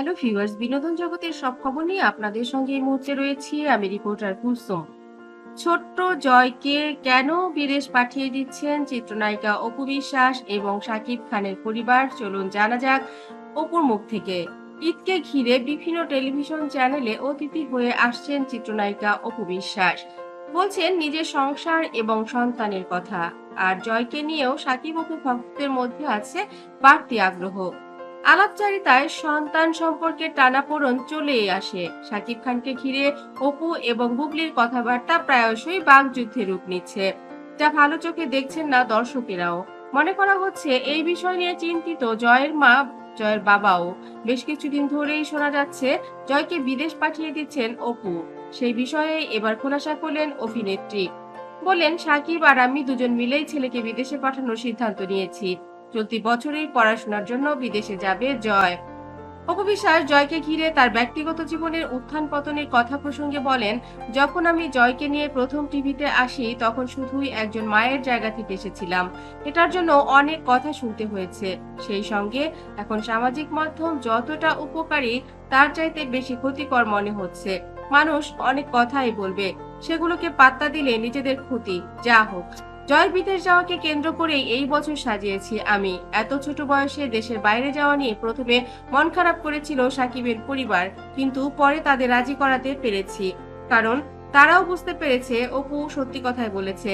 Hello viewers, বিনোদন জগতের সব খবর নিয়ে আপনাদের সঙ্গে এই মুহূর্তে রয়েছি আমি রিপোর্টার কুলসুম। ছোট্ট জয়কে কেন বিদেশ পাঠিয়ে দিচ্ছেন চিত্রনায়িকা অপু বিশ্বাস এবং শাকিব খানের পরিবার? চলুন জানা যাক অপুর মুখ থেকে। ঈদকে ঘিরে বিভিন্ন টেলিভিশন চ্যানেলে অতিথি হয়ে আসছেন চিত্রনায়িকা অপু বিশ্বাস। বলছেন, নিজের সংসার এবং সন্তানের কথা। আর জয়কে নিয়েও সাকিব অপু ভক্তদের মধ্যে আছে বাড়তি আগ্রহ। আলাপচারিতায় সন্তান সম্পর্কে টানাপোড়ন চলেই আসে। শাকিব খানকে ঘিরে অপু এবং বুবলির কথাবার্তা প্রায়শই বাগযুদ্ধে রূপ নিচ্ছে। যা ভালো চোখে দেখছেন না দর্শকেরাও। মনে করা হচ্ছে, এই বিষয় নিয়ে চিন্তিত জয়ের মা, জয়ের বাবাও। বেশ কিছুদিন ধরেই শোনা যাচ্ছে, জয়কে বিদেশ পাঠিয়ে দিচ্ছেন অপু। সেই বিষয়ে এবার খোলাসা করলেন অভিনেত্রী। বলেন সাকিব আর আমি দুজন মিলেই ছেলেকে বিদেশে পাঠানোর সিদ্ধান্ত নিয়েছি। চলতি বছরেই পড়াশোনার জন্য বিদেশে যাবে জয়। অপবিশ্বাস জয়কে ঘিরে তার ব্যক্তিগত জীবনের উত্থান পতনের কথা প্রসঙ্গে বলেন, যখন আমি জয়কে নিয়ে প্রথম টিভিতে আসি, তখন শুধুই একজন মায়ের জায়গা থেকে এসেছিলাম। এটার জন্য অনেক কথা শুনতে হয়েছে। সেই সঙ্গে এখন সামাজিক মাধ্যম যতটা উপকারী, তার চাইতে বেশি ক্ষতিকর মনে হচ্ছে। মানুষ অনেক কথাই বলবে, সেগুলোকে পাত্তা দিলে নিজেদের ক্ষতি, যা হোক। জয় বিদেশ যাওয়াকে কেন্দ্র করেই এই বছর সাজিয়েছি আমি। এত ছোট বয়সে দেশের বাইরে যাওয়া নিয়ে প্রথমে মন খারাপ করেছিল সাকিবের পরিবার, কিন্তু পরে তাদের রাজি করাতে পেরেছি। কারণ তারাও বুঝতে পেরেছে, অপু সত্যি কথাই বলেছে।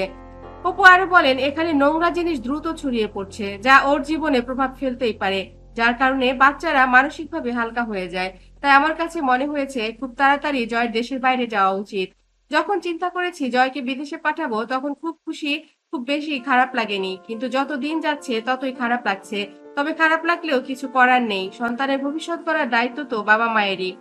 অপু আরও বলেন, এখানে নোংরা জিনিস দ্রুত ছড়িয়ে পড়ছে, যা ওর জীবনে প্রভাব ফেলতেই পারে, যার কারণে বাচ্চারা মানসিকভাবে হালকা হয়ে যায়। তাই আমার কাছে মনে হয়েছে, খুব তাড়াতাড়ি জয়ের দেশের বাইরে যাওয়া উচিত। যখন চিন্তা করেছি, জয়কে বিদেশে পাঠাবো, তখন খুব খুশি খুব বেশি খারাপ লাগেনি। কিন্তু যত দিন যাচ্ছে, ততই খারাপ লাগছে। তবে খারাপ লাগলেও কিছু করার নেই। সন্তানের ভবিষ্যৎ করার দায়িত্ব তো বাবা মায়েরই।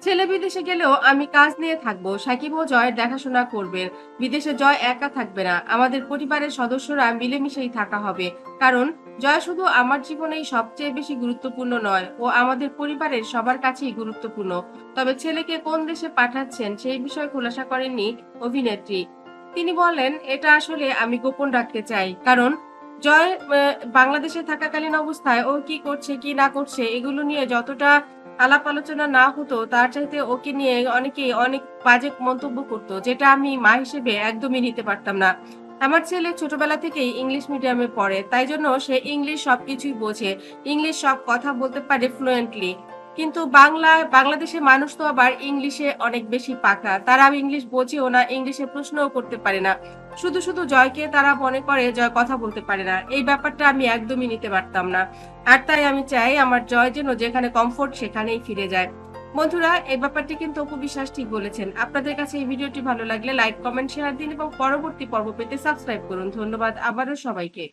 ছেলে বিদেশে গেলেও আমি কাজ নিয়ে থাকব। সাকিব ও জয়ের দেখাশোনা করবেন। বিদেশে জয় একা থাকবে না। আমাদের পরিবারের সদস্যরা মিলেমিশেই থাকা হবে। কারণ, জয় শুধু আমার জীবনেই সবচেয়ে বেশি গুরুত্বপূর্ণ নয়, ও আমাদের পরিবারের সবার কাছেই গুরুত্বপূর্ণ। তবে ছেলেকে কোন দেশে পাঠাচ্ছেন সেই বিষয়ে খোলাসা করেননি অভিনেত্রী। তিনি বলেন, এটা আসলে আমি গোপন রাখতে চাই। কারণ, জয় বাংলাদেশে থাকাকালীন অবস্থায় ও কি করছে, কি না করছে, এগুলো নিয়ে যতটা আলাপ আলোচনা না হতো, তার চাইতে ওকে নিয়ে অনেকেই অনেক বাজে মন্তব্য করতো, যেটা আমি মা হিসেবে একদমই নিতে পারতাম না। আমার ছেলে ছোটবেলা থেকেই ইংলিশ মিডিয়ামে পড়ে, তাই জন্য সে ইংলিশ সবকিছুই বোঝে। ইংলিশ সব কথা বলতে পারে ফ্লুয়েন্টলি কিন্তু বাংলা বাংলাদেশের মানুষ তো আবার ইংলিশে অনেক বেশি পাকা। তারা ইংলিশ বোঝেও না ইংলিশে প্রশ্নও করতে পারে না। শুধু শুধু জয়কে তারা মনে করে জয় কথা বলতে পারে না। এই ব্যাপারটা আমি একদমই নিতে পারতাম না। আর তাই আমি চাই আমার জয় যেন যেখানে কমফোর্ট সেখানেই ফিরে যায়। বন্ধুরা, এই ব্যাপারটি কিন্তু অপু বিশ্বাস ঠিক বলেছেন। আপনাদের কাছে এই ভিডিওটি ভালো লাগলে লাইক কমেন্ট শেয়ার দিন এবং পরবর্তী পর্ব পেতে সাবস্ক্রাইব করুন। ধন্যবাদ আবারও সবাইকে।